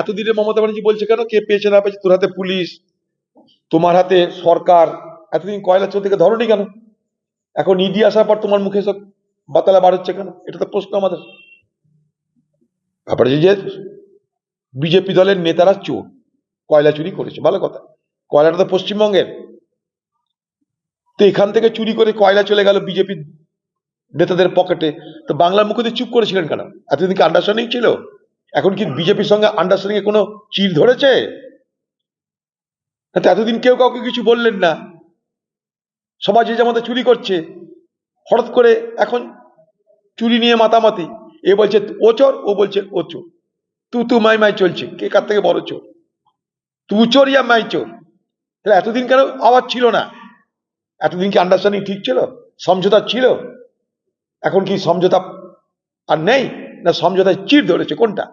এতদিনে মমতা ব্যানার্জি বলছে কেন? কে পেয়েছে না পেয়েছে? তোর হাতে পুলিশ, তোমার হাতে সরকার, এতদিন কয়লা চোর থেকে ধরনি কেন? এখন ইডি আসার পর তোমার মুখে সব বাতালা বার হচ্ছে কেন? এটা তো প্রশ্ন আমাদের। ব্যাপার হচ্ছে যে, বিজেপি দলের নেতারা চোর, কয়লা চুরি করেছে, ভালো কথা। কয়লাটা তো পশ্চিমবঙ্গের। তো এখান থেকে চুরি করে কয়লা চলে গেল বিজেপি নেতাদের পকেটে। তো বাংলার মুখে চুপ করেছিলেন কেন? এতদিন কি আন্ডারস্ট্যান্ডিং ছিল? এখন কি বিজেপির সঙ্গে আন্ডারস্ট্যান্ডিং এ কোনো চির ধরেছে? এতদিন কেউ কাউকে কিছু বললেন না। সবাই যে যেমন চুরি করছে, হঠাৎ করে এখন চুরি নিয়ে মাতামাতি। এ বলছে ও চোর, ও বলছে ও চোর। তু তু মাই মাই চলছে। কে কার থেকে বড় চোর? তু চোর ইয়া মাই চোর। তাহলে এতদিন কেন আওয়াজ ছিল না? এতদিন কি আন্ডারস্ট্যান্ডিং ঠিক ছিল? সমঝোতা ছিল? এখন কি সমঝোতা আর নেই? না সমঝোতায় চির ধরেছে কোনটা?